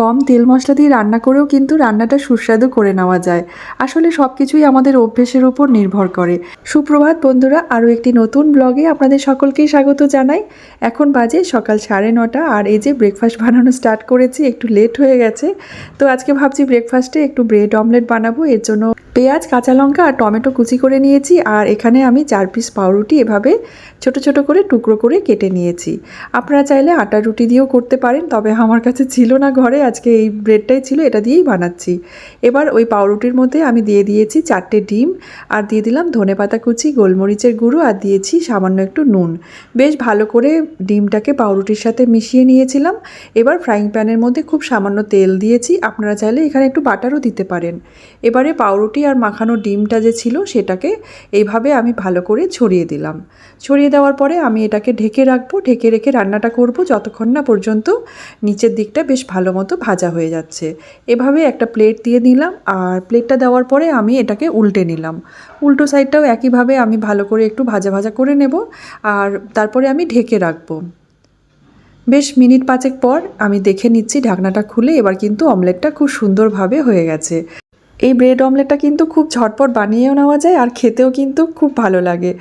কম তেল মশলা দিয়ে রান্না করেও কিন্তু রান্নাটা সুস্বাদু করে নেওয়া যায়। আসলে সব কিছুই আমাদের অভ্যেসের উপর নির্ভর করে। সুপ্রভাত বন্ধুরা, আরও একটি নতুন ব্লগে আপনাদের সকলকেই স্বাগত জানাই। এখন বাজে সকাল সাড়ে নটা আর এই যে ব্রেকফাস্ট বানানো স্টার্ট করেছি, একটু লেট হয়ে গেছে। তো আজকে ভাবছি ব্রেকফাস্টে একটু ব্রেড অমলেট বানাবো, এর জন্য পেঁয়াজ, কাঁচা লঙ্কা আর টমেটো কুচি করে নিয়েছি আর এখানে আমি চার পিস পাউরুটি এভাবে ছোট ছোট করে টুকরো করে কেটে নিয়েছি। আপনারা চাইলে আটা রুটি দিয়েও করতে পারেন, তবে আমার কাছে ছিল না ঘরে, আজকে এই ব্রেডটাই ছিল, এটা দিয়েই বানাচ্ছি। এবার ওই পাউরুটির মধ্যে আমি দিয়ে দিয়েছি চারটে ডিম আর দিয়ে দিলাম ধনেপাতা কুচি, গোলমরিচের গুঁড়ো আর দিয়েছি সামান্য একটু নুন। বেশ ভালো করে ডিমটাকে পাউরুটির সাথে মিশিয়ে নিয়েছিলাম। এবার ফ্রাইং প্যানের মধ্যে খুব সামান্য তেল দিয়েছি, আপনারা চাইলে এখানে একটু বাটারও দিতে পারেন। এবারে পাউরুটি আর মাখানো ডিমটা যে ছিল সেটাকে এইভাবে আমি ভালো করে ছড়িয়ে দিলাম। ছড়িয়ে দেওয়ার পরে আমি এটাকে ঢেকে রাখব, ঢেকে রেখে রান্নাটা করব যতক্ষণ না পর্যন্ত নিচের দিকটা বেশ ভালো মতো ভাজা হয়ে যাচ্ছে। এভাবে একটা প্লেট দিয়ে নিলাম আর প্লেটটা দেওয়ার পরে আমি এটাকে উল্টে নিলাম। উল্টো সাইডটাও একইভাবে আমি ভালো করে একটু ভাজা ভাজা করে নেব আর তারপরে আমি ঢেকে রাখব। বেশ মিনিট পাঁচেক পর আমি দেখে নিচ্ছি ঢাকনাটা খুলে এবার কিন্তু অমলেটটা খুব সুন্দরভাবে হয়ে গেছে। এই ব্রেড অমলেটটা কিন্তু খুব ঝটপট বানিয়েও নেওয়া যায় আর খেতেও কিন্তু খুব ভালো লাগে।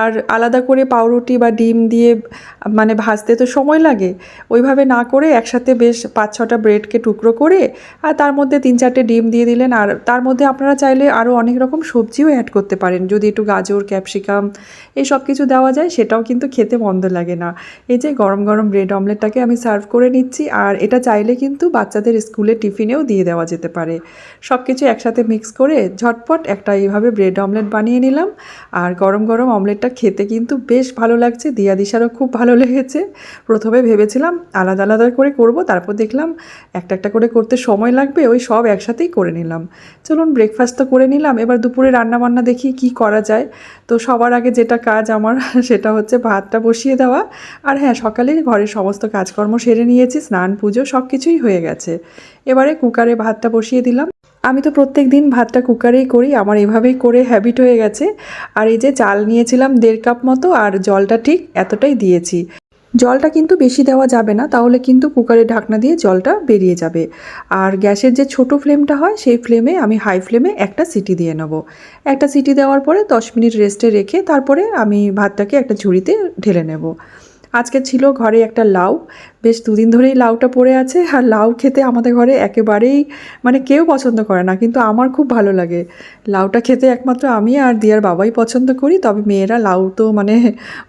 আর আলাদা করে পাউরুটি বা ডিম দিয়ে মানে ভাজতে তো সময় লাগে। ওইভাবে না করে একসাথে বেশ পাঁচ ছটা ব্রেডকে টুকরো করে আর তার মধ্যে তিন চারটে ডিম দিয়ে দিলেন। আর তার মধ্যে আপনারা চাইলে আরও অনেক রকম সবজিও অ্যাড করতে পারেন। যদি একটু গাজর ক্যাপসিকাম এই সব কিছু দেওয়া যায়, সেটাও কিন্তু খেতে মন্দ লাগে না। এই যে গরম গরম ব্রেড অমলেটটাকে আমি সার্ভ করে নিচ্ছি। আর এটা চাইলে কিন্তু বাচ্চাদের স্কুলে টিফিনেও দিয়ে দেওয়া যেতে পারে। সব কিছু একসাথে মিক্স করে ঝটপট একটা এইভাবে ব্রেড অমলেট বানিয়ে নিলাম। আর গরম গরম অমলেটটা খেতে কিন্তু বেশ ভালো লাগছে, দিয়া দিশারও খুব ভালো লেগেছে। প্রথমে ভেবেছিলাম আলাদা আলাদা করে করব, তারপর দেখলাম একটা একটা করে করতে সময় লাগবে, ওই সব একসাথেই করে নিলাম। চলুন ব্রেকফাস্ট তো করে নিলাম, এবার দুপুরে রান্না বান্না দেখি কি করা যায়। তো সবার আগে যেটা কাজ আমার, সেটা হচ্ছে ভাতটা বসিয়ে দেওয়া। আর হ্যাঁ সকালে ঘরের সমস্ত কাজকর্ম সেরে নিয়েছি, স্নান, পুজো সব কিছুই হয়ে গেছে। এবারে কুকারে ভাতটা বসিয়ে দিলাম। আমি তো প্রত্যেক দিন ভাতটা কুকারেই করি, আমার এভাবেই করে হ্যাবিট হয়ে গেছে। আর এই যে চাল নিয়েছিলাম দেড় কাপ মতো, আর জলটা ঠিক এতটাই দিয়েছি। জলটা কিন্তু বেশি দেওয়া যাবে না, তাহলে কিন্তু কুকারের ঢাকনা দিয়ে জলটা বেরিয়ে যাবে। আর গ্যাসের যে ছোট ফ্লেমটা হয়, সেই ফ্লেমে আমি হাই ফ্লেমে একটা সিটি দিয়ে নেব। একটা সিটি দেওয়ার পরে দশ মিনিট রেস্টে রেখে তারপরে আমি ভাতটাকে একটা ঝুড়িতে ঢেলে নেব। আজকে ছিল ঘরে একটা লাউ। বেশ দুদিন ধরেই লাউটা পড়ে আছে আর লাউ খেতে আমাদের ঘরে একেবারেই মানে কেউ পছন্দ করে না, কিন্তু আমার খুব ভালো লাগে। লাউটা খেতে একমাত্র আমি আর দিয়ার বাবাই পছন্দ করি, তবে মেয়েরা লাউ তো মানে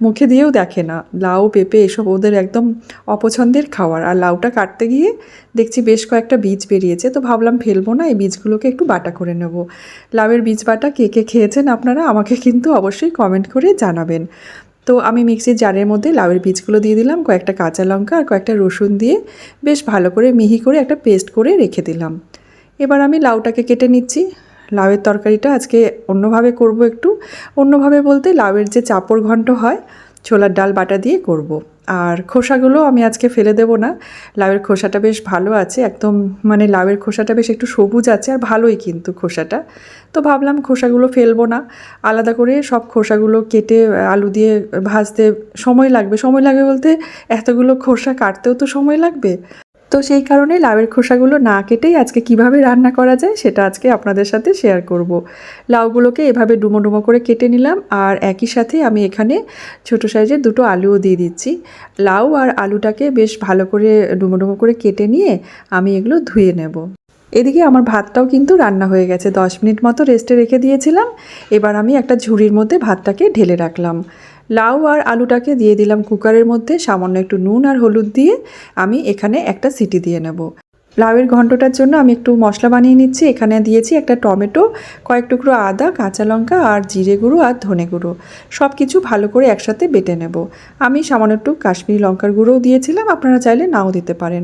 মুখে দিয়েও দেখে না। লাউ, পেঁপে এসব ওদের একদম অপছন্দের খাওয়ার। আর লাউটা কাটতে গিয়ে দেখছি বেশ কয়েকটা বীজ বেরিয়েছে, তো ভাবলাম ফেলব না, এই বীজগুলোকে একটু বাটা করে নেব। লাউয়ের বীজ বাটা কে কে খেয়েছেন আপনারা আমাকে কিন্তু অবশ্যই কমেন্ট করে জানাবেন। তো আমি মিক্সির জারের মধ্যে লাউয়ের বীজগুলো দিয়ে দিলাম, কয়েকটা কাঁচা লঙ্কা আর কয়েকটা রসুন দিয়ে বেশ ভালো করে মিহি করে একটা পেস্ট করে রেখে দিলাম। এবার আমি লাউটাকে কেটে নিচ্ছি। লাউয়ের তরকারিটা আজকে অন্যভাবে করব একটু। অন্যভাবে বলতে লাউয়ের যে চাপড় ঘন্ট হয় ছোলার ডাল বাটা দিয়ে করব। আর খোসাগুলো আমি আজকে ফেলে দেব না। লাউয়ের খোসাটা বেশ ভালো আছে, একদম মানে লাউয়ের খোসাটা বেশ একটু সবুজ আছে আর ভালোই কিন্তু খোসাটা। তো ভাবলাম খোসাগুলো ফেলব না। আলাদা করে সব খোসাগুলো কেটে, আলু দিয়ে ভাজতে সময় লাগবে। সময় লাগবে বলতে এতগুলো খোসা কাটতেও তো সময় লাগবে। তো সেই কারণে লাউয়ের খোসাগুলো না কেটেই আজকে কীভাবে রান্না করা যায় সেটা আজকে আপনাদের সাথে শেয়ার করব। লাউগুলোকে এভাবে ডুমো ডুমো করে কেটে নিলাম আর একই সাথে আমি এখানে ছোট সাইজের দুটো আলুও দিয়ে দিচ্ছি। লাউ আর আলুটাকে বেশ ভালো করে ডুমো ডুমো করে কেটে নিয়ে আমি এগুলো ধুয়ে নেব। এদিকে আমার ভাতটাও কিন্তু রান্না হয়ে গেছে, দশ মিনিট মতো রেস্টে রেখে দিয়েছিলাম। এবার আমি একটা ঝুড়ির মধ্যে ভাতটাকে ঢেলে রাখলাম। লাউ আর আলুটাকে দিয়ে দিলাম কুকারের মধ্যে, সামান্য একটু নুন আর হলুদ দিয়ে আমি এখানে একটা সিটি দিয়ে নেব। লাউয়ের ঘন্টটার জন্য আমি একটু মশলা বানিয়ে নিচ্ছি। এখানে দিয়েছি একটা টমেটো, কয়েক টুকরো আদা, কাঁচা লঙ্কা আর জিরে গুঁড়ো আর ধনে গুঁড়ো। সব কিছু ভালো করে একসাথে বেটে নেব। আমি সামান্য একটু কাশ্মীরি লঙ্কার গুঁড়োও দিয়েছিলাম, আপনারা চাইলে নাও দিতে পারেন।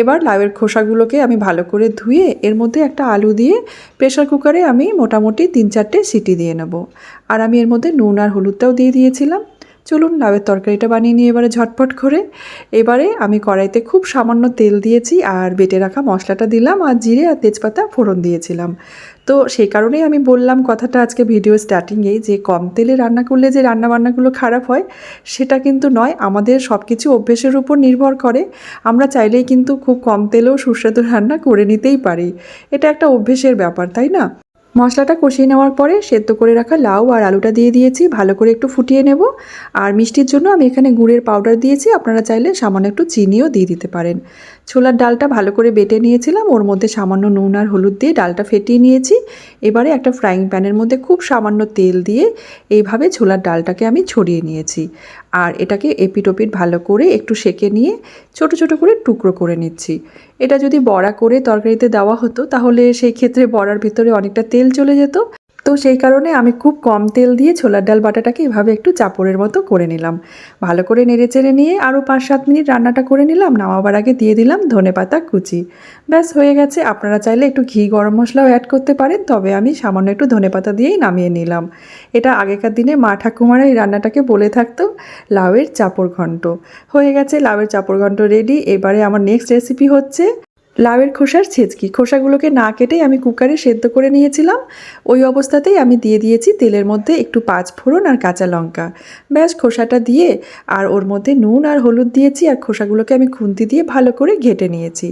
এবার লাউয়ের খোসাগুলোকে আমি ভালো করে ধুয়ে এর মধ্যে একটা আলু দিয়ে প্রেশার কুকারে আমি মোটামুটি তিন চারটে সিটি দিয়ে নেব। আর আমি এর মধ্যে নুন আর হলুদটাও দিয়ে দিয়েছিলাম। চলুন লাউয়ের তরকারিটা বানিয়ে নিয়ে এবারে ঝটপট করে। এবারে আমি কড়াইতে খুব সামান্য তেল দিয়েছি আর বেটে রাখা মশলাটা দিলাম আর জিরে আর তেজপাতা ফোড়ন দিয়েছিলাম। তো সেই কারণেই আমি বললাম কথাটা আজকে ভিডিও স্টার্টিংয়েই যে কম তেলে রান্না করলে যে রান্নাবান্নাগুলো খারাপ হয়, সেটা কিন্তু নয়, আমাদের সব কিছু অভ্যেসের উপর নির্ভর করে। আমরা চাইলেই কিন্তু খুব কম তেলেও সুস্বাদু রান্না করে নিতেই পারি। এটা একটা অভ্যেসের ব্যাপার, তাই না? মশলাটা কষিয়ে নেওয়ার পরে সেদ্ধ করে রাখা লাউ আর আলুটা দিয়ে দিয়েছি, ভালো করে একটু ফুটিয়ে নেব। আর মিষ্টির জন্য আমি এখানে গুড়ের পাউডার দিয়েছি, আপনারা চাইলে সামান্য একটু চিনিও দিয়ে দিতে পারেন। ছোলার ডালটা ভালো করে বেটে নিয়েছিলাম, ওর মধ্যে সামান্য নুন আর হলুদ দিয়ে ডালটা ফেটিয়ে নিয়েছি। এবারে একটা ফ্রাইং প্যানের মধ্যে খুব সামান্য তেল দিয়ে এইভাবে ছোলার ডালটাকে আমি ছড়িয়ে নিয়েছি। আর এটাকে এপিটোপিট ভালো করে একটু সেকে নিয়ে ছোট ছোট করে টুকরো করে নিচ্ছি। এটা যদি বড়া করে তরকারিতে দেওয়া হতো, তাহলে সেই ক্ষেত্রে বড়ার ভিতরে অনেকটা তেল চলে যেত। তো সেই কারণে আমি খুব কম তেল দিয়ে ছোলার ডাল বাটাটাকে এভাবে একটু চাপড়ের মতো করে নিলাম। ভালো করে নেড়ে চেড়ে নিয়ে আরও পাঁচ সাত মিনিট রান্নাটা করে নিলাম, নামাবার আগে দিয়ে দিলাম ধনে পাতা কুচি। ব্যাস, হয়ে গেছে। আপনারা চাইলে একটু ঘি গরম মশলাও অ্যাড করতে পারেন, তবে আমি সামান্য একটু ধনে পাতা দিয়েই নামিয়ে নিলাম। এটা আগেকার দিনে মা ঠাকুমারা এই রান্নাটাকে বলে থাকতো, লাউয়ের চাপড় ঘন্ট হয়ে গেছে, লাউয়ের চাপড় ঘন্ট রেডি। এবারে আমার নেক্সট রেসিপি হচ্ছে লাউয়ের খোসার ছেঁচকি। খোসাগুলোকে না কেটেই আমি কুকারে সেদ্ধ করে নিয়েছিলাম। ওই অবস্থাতেই আমি দিয়ে দিয়েছি তেলের মধ্যে একটু পাঁচ ফোড়ন আর কাঁচা লঙ্কা। ব্যাস, খোসাটা দিয়ে আর ওর মধ্যে নুন আর হলুদ দিয়েছি আর খোসাগুলোকে আমি খুন্তি দিয়ে ভালো করে ঘেটে নিয়েছি।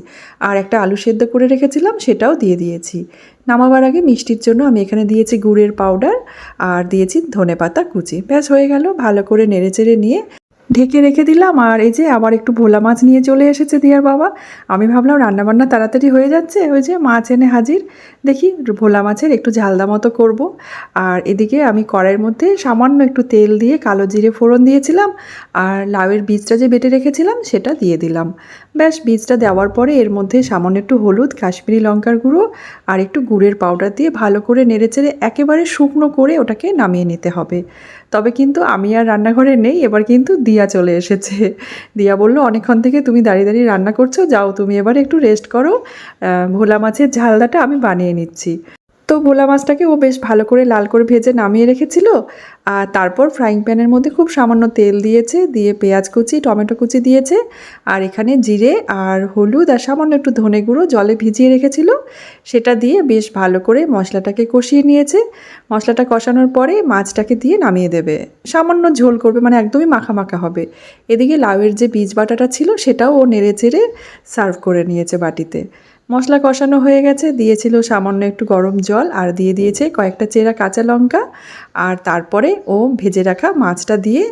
আর একটা আলু সেদ্ধ করে রেখেছিলাম, সেটাও দিয়ে দিয়েছি। নামাবার আগে মিষ্টির জন্য আমি এখানে দিয়েছি গুড়ের পাউডার আর দিয়েছি ধনে পাতা কুচি। ব্যাস, হয়ে গেল। ভালো করে নেড়ে চেড়ে নিয়ে ঢেকে রেখে দিলাম আর এই যে আবার একটু ভোলা মাছ নিয়ে চলে এসেছে দিয়ার বাবা। আমি ভাবলাম রান্নাবান্না তাড়াতাড়ি হয়ে যাচ্ছে, ওই যে মাছ এনে হাজির। দেখি ভোলা মাছের একটু ঝালদা মতো করব। আর এদিকে আমি কড়াইয়ের মধ্যে সামান্য একটু তেল দিয়ে কালো জিরে ফোড়ন দিয়েছিলাম আর লাউয়ের বীজটা যে বেটে রেখেছিলাম সেটা দিয়ে দিলাম। ব্যাস, বীজটা দেওয়ার পরে এর মধ্যে সামান্য একটু হলুদ, কাশ্মীরি লঙ্কার গুঁড়ো আর একটু গুড়ের পাউডার দিয়ে ভালো করে নেড়েচেড়ে একেবারে শুকনো করে ওটাকে নামিয়ে নিতে হবে। তবে কিন্তু আমি আর রান্নাঘরে নেই, এবার কিন্তু দিয়া চলে এসেছে। দিয়া বলল, অনেকক্ষণ থেকে তুমি দাঁড়িয়ে দাঁড়িয়ে রান্না করছ, যাও তুমি এবার একটু রেস্ট করো। ভোলা মাছের ঝালদাটা আমি বানিয়ে নিচ্ছি। তো ভোলা মাছটাকে ও বেশ ভালো করে লাল করে ভেজে নামিয়ে রেখেছিল। আর তারপর ফ্রাইং প্যানের মধ্যে খুব সামান্য তেল দিয়েছে, দিয়ে পেঁয়াজ কুচি, টমেটো কুচি দিয়েছে। আর এখানে জিরে আর হলুদ আর সামান্য একটু ধনে গুঁড়ো জলে ভিজিয়ে রেখেছিল। সেটা দিয়ে বেশ ভালো করে মশলাটাকে কষিয়ে নিয়েছে। মশলাটা কষানোর পরে মাছটাকে দিয়ে নামিয়ে দেবে। সামান্য ঝোল করবে মানে একদমই মাখা মাখা হবে। এদিকে লাউয়ের যে বীজ বাটাটা ছিল, সেটাও ও নেড়ে চেড়ে সার্ভ করে নিয়েছে বাটিতে। মশলা কষানো হয়ে গেছে। দিয়েছিল সামান্য একটু গরম জল আর দিয়ে দিয়েছে কয়েকটা চেরা কাঁচা লঙ্কা। আর তারপরে ও ভেজে রাখা মাছটা দিয়ে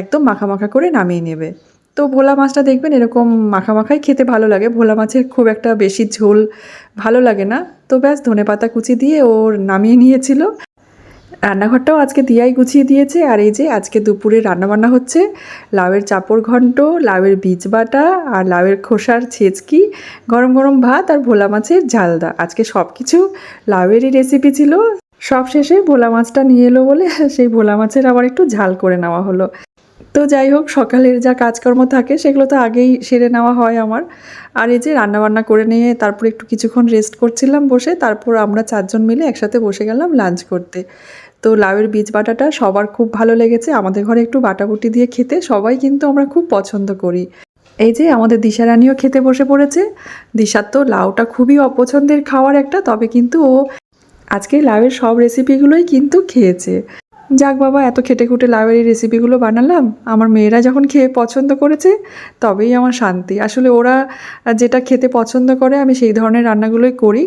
একদম মাখা মাখা করে নামিয়ে নেবে। তো ভোলা মাছটা দেখবেন এরকম মাখা মাখাই খেতে ভালো লাগে। ভোলা মাছের খুব একটা বেশি ঝোল ভালো লাগে না। তো ব্যাস ধনে পাতা কুচি দিয়ে ওর নামিয়ে নিয়েছিল। রান্নাঘরটাও আজকে দিয়াই গুছিয়ে দিয়েছে। আর এই যে আজকে দুপুরে রান্নাবান্না হচ্ছে। লাউয়ের চাপড় ঘন্ট, লাউয়ের বীজ বাটা আর লাউয়ের খোসার ছেচকি, গরম গরম ভাত আর ভোলা মাছের ঝালদা। আজকে সব কিছু লাউয়েরই রেসিপি ছিল। সব শেষে ভোলা মাছটা নিয়ে এলো বলে সেই ভোলা মাছের আবার একটু ঝাল করে নেওয়া হলো। তো যাই হোক, সকালের যা কাজকর্ম থাকে সেগুলো তো আগেই সেরে নেওয়া হয় আমার। আর এই যে রান্নাবান্না করে নিয়ে তারপর একটু কিছুক্ষণ রেস্ট করছিলাম বসে, তারপর আমরা চারজন মিলে একসাথে বসে গেলাম লাঞ্চ করতে। তো লাউয়ের বীজ বাটাটা সবার খুব ভালো লেগেছে। আমাদের ঘরে একটু বাটাবুটি দিয়ে খেতে সবাই কিন্তু আমরা খুব পছন্দ করি। এই যে আমাদের দিশারানিও খেতে বসে পড়েছে। দিশার তো লাউটা খুবই অপছন্দের খাওয়ার একটা, তবে কিন্তু ও আজকে লাউয়ের সব রেসিপিগুলোই কিন্তু খেয়েছে। যাক বাবা, এত খেটে খুটে লাউয়ের এই রেসিপিগুলো বানালাম। আমার মেয়েরা যখন খেয়ে পছন্দ করেছে, তবেই আমার শান্তি। আসলে ওরা যেটা খেতে পছন্দ করে, আমি সেই ধরনের রান্নাগুলোই করি।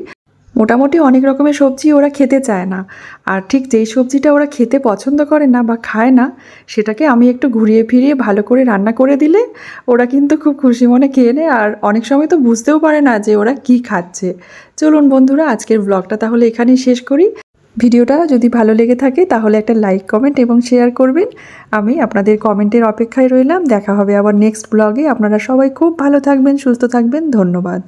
মোটামুটি অনেক রকমের সবজি ওরা খেতে চায় না। আর ঠিক যেই সবজিটা ওরা খেতে পছন্দ করে না বা খায় না, সেটাকে আমি একটু ঘুরিয়ে ফিরিয়ে ভালো করে রান্না করে দিলে ওরা কিন্তু খুব খুশি মনে খেয়ে নেয়। আর অনেক সময় তো বুঝতেও পারে না যে ওরা কি খাচ্ছে। চলুন বন্ধুরা, আজকের ব্লগটা তাহলে এখানেই শেষ করি। ভিডিওটা যদি ভালো লেগে থাকে তাহলে একটা লাইক কমেন্ট এবং শেয়ার করবেন। আমি আপনাদের কমেন্টের অপেক্ষায় রইলাম। দেখা হবে আবার নেক্সট ব্লগে আপনারা সবাই খুব ভালো থাকবেন, সুস্থ থাকবেন। ধন্যবাদ।